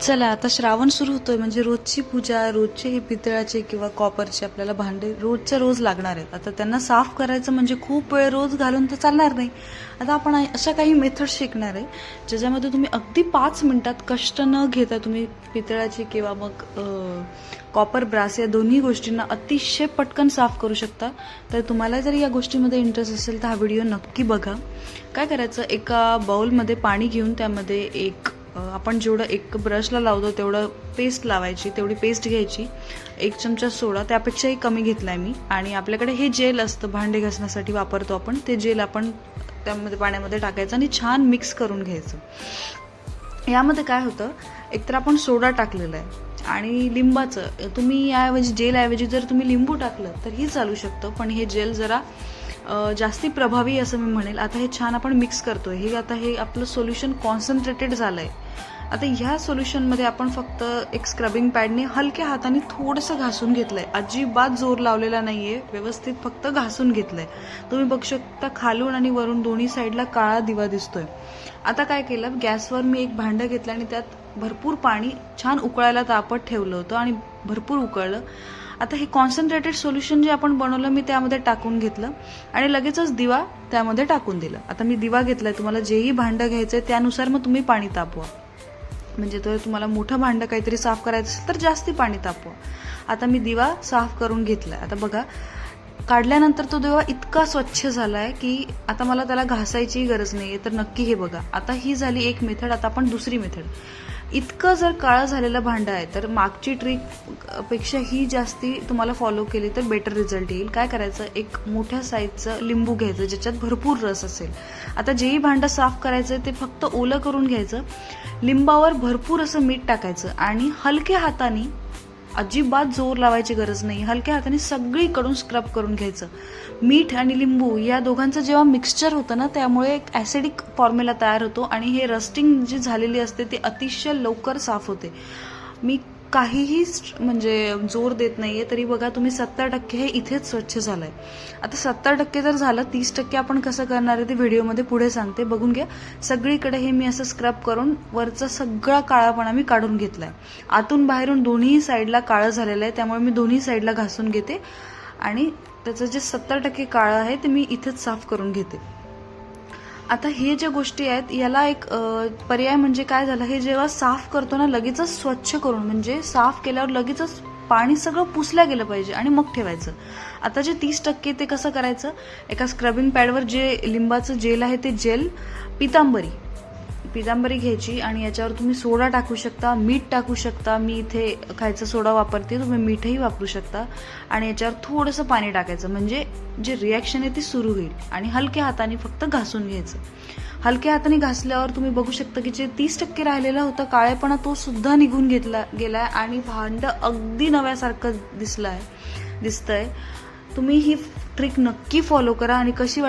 चला आता श्रावण सुरू होतोय. म्हणजे रोजची पूजा रोजचे हे पितळाचे किंवा कॉपरचे आपल्याला भांडे रोजच्या रोज लागणार आहेत. आता त्यांना साफ करायचं म्हणजे खूप वेळ रोज घालून तर चालणार नाही. आता आपण अशा काही मेथड शिकणार आहे ज्याच्यामध्ये तुम्ही अगदी पाच मिनिटात कष्ट न घेता तुम्ही पितळाची किंवा मग कॉपर ब्रास या दोन्ही गोष्टींना अतिशय पटकन साफ करू शकता. तर तुम्हाला जर या गोष्टीमध्ये इंटरेस्ट असेल तर हा व्हिडिओ नक्की बघा. काय करायचं? एका बाउलमध्ये पाणी घेऊन त्यामध्ये एक आपण जेवढं एक ब्रशला लावतो तेवढं पेस्ट लावायची तेवढी पेस्ट घ्यायची. एक चमचा सोडा त्यापेक्षाही कमी घेतलाय मी. आणि आपल्याकडे हे जेल असतं भांडे घासण्यासाठी वापरतो आपण. ते जेल आपण त्यामध्ये पाण्यामध्ये टाकायचं आणि छान मिक्स करून घ्यायचं. यामध्ये काय होतं एकतर आपण सोडा टाकलेला आहे. आणि लिंबाचं तुम्ही याऐवजी जेलऐवजी जर तुम्ही लिंबू टाकलं तर ही चालू शकतं. पण हे जेल जरा जास्ती प्रभावी असं मी म्हणेल. आता हे छान आपण मिक्स करतोय. हे आता हे आपलं सोल्युशन कॉन्सन्ट्रेटेड झालं आहे आता ह्या सोल्युशनमध्ये आपण फक्त एक स्क्रबिंग पॅडने हलक्या हाताने थोडंसं घासून घेतलंय. अजिबात जोर लावलेला नाही आहे व्यवस्थित फक्त घासून घेतलंय. तुम्ही बघू शकता खालून आणि वरून दोन्ही साईडला काळा दिवा दिसतोय. आता काय केलं? गॅसवर मी एक भांडं घेतलं आणि त्यात भरपूर पाणी छान उकळायला तापत ठेवलं होतं आणि भरपूर उकळलं. आता हे कॉन्सन्ट्रेटेड सोल्युशन जे आपण बनवलं मी त्यामध्ये टाकून घेतलं आणि लगेचच दिवा त्यामध्ये टाकून दिलं. आता मी दिवा घेतलाय तुम्हाला जेही भांडं घ्यायचं आहे त्यानुसार मग तुम्ही पाणी तापवा. म्हणजे जर तुम्हाला मोठं भांडं काहीतरी साफ करायचं असेल तर जास्ती पाणी तापवा. आता मी दिवा साफ करून घेतलाय. आता बघा काढल्यानंतर तो दिवा इतका स्वच्छ झालाय की आता मला त्याला घासायची गरज नाही आहे तर नक्की हे बघा. आता ही झाली एक मेथड आता आपण दुसरी मेथड. इतकं जर काळं झालेलं भांडं आहे तर मागची ट्रिकपेक्षा ही जास्ती तुम्हाला फॉलो केली तर बेटर रिझल्ट येईल. काय करायचं? एक मोठ्या साईजचं लिंबू घ्यायचं ज्याच्यात भरपूर रस असेल. आता जेही भांडं साफ करायचं ते फक्त ओलं करून घ्यायचं. लिंबावर भरपूर असं मीठ टाकायचं आणि हलक्या हाताने अजिबात जोर लावायची गरज नाही. हलक्या हाताने सगळीकडून स्क्रब करून घ्यायचं. मीठ आणि लिंबू या दोघांचं जेव्हा मिक्सचर होतं ना त्यामुळे एक ॲसिडिक फॉर्म्युला तयार होतो आणि हे रस्टिंग जी झालेली असते ती अतिशय लवकर साफ होते. मी काहीही म्हणजे जोर देत नाहीये तरी बघा तुम्ही सत्तर टक्के हे इथेच स्वच्छ झालंय. आता सत्तर टक्के जर झालं तीस टक्के आपण कसं करणार आहे ते व्हिडिओमध्ये पुढे सांगते. बघून घ्या. सगळीकडे हे मी असं स्क्रब करून वरचा सगळा काळापणा मी काढून घेतलाय. आतून बाहेरून दोन्ही साईडला काळं झालेलं आहे त्यामुळे मी दोन्ही साईडला घासून घेते. आणि त्याचं जे सत्तर टक्के काळं आहे ते मी इथेच साफ करून घेते. आता हे ज्या गोष्टी आहेत याला एक पर्याय म्हणजे काय झालं? हे जेव्हा साफ करतो ना लगेचच स्वच्छ करून म्हणजे साफ केल्यावर लगेचच पाणी सगळं पुसल्या गेलं पाहिजे आणि मग ठेवायचं. आता जे तीस टक्के ते कसं करायचं? एका स्क्रबिंग पॅडवर जे लिंबाचं जेल आहे ते जेल पितांबरी. पितांबरी घ्यायची आणि याच्यावर तुम्ही सोडा टाकू शकता मीठ टाकू शकता. मी इथे खायचा सोडा वापरते तुम्ही मीठही वापरू शकता. आणि याच्यावर थोडंसं पाणी टाकायचं म्हणजे जे रिॲक्शन आहे ती सुरू होईल. आणि हलक्या हाताने फक्त घासून घ्यायचं. हलक्या हाताने घासल्यावर तुम्ही बघू शकता की जे तीस टक्के राहिलेला होता काळेपणा तो सुद्धा निघून घेतला गेला आहे आणि भांड अगदी नव्यासारखं दिसलंय दिसतंय. तुम्ही ही ट्रिक नक्की फॉलो करा आणि कशी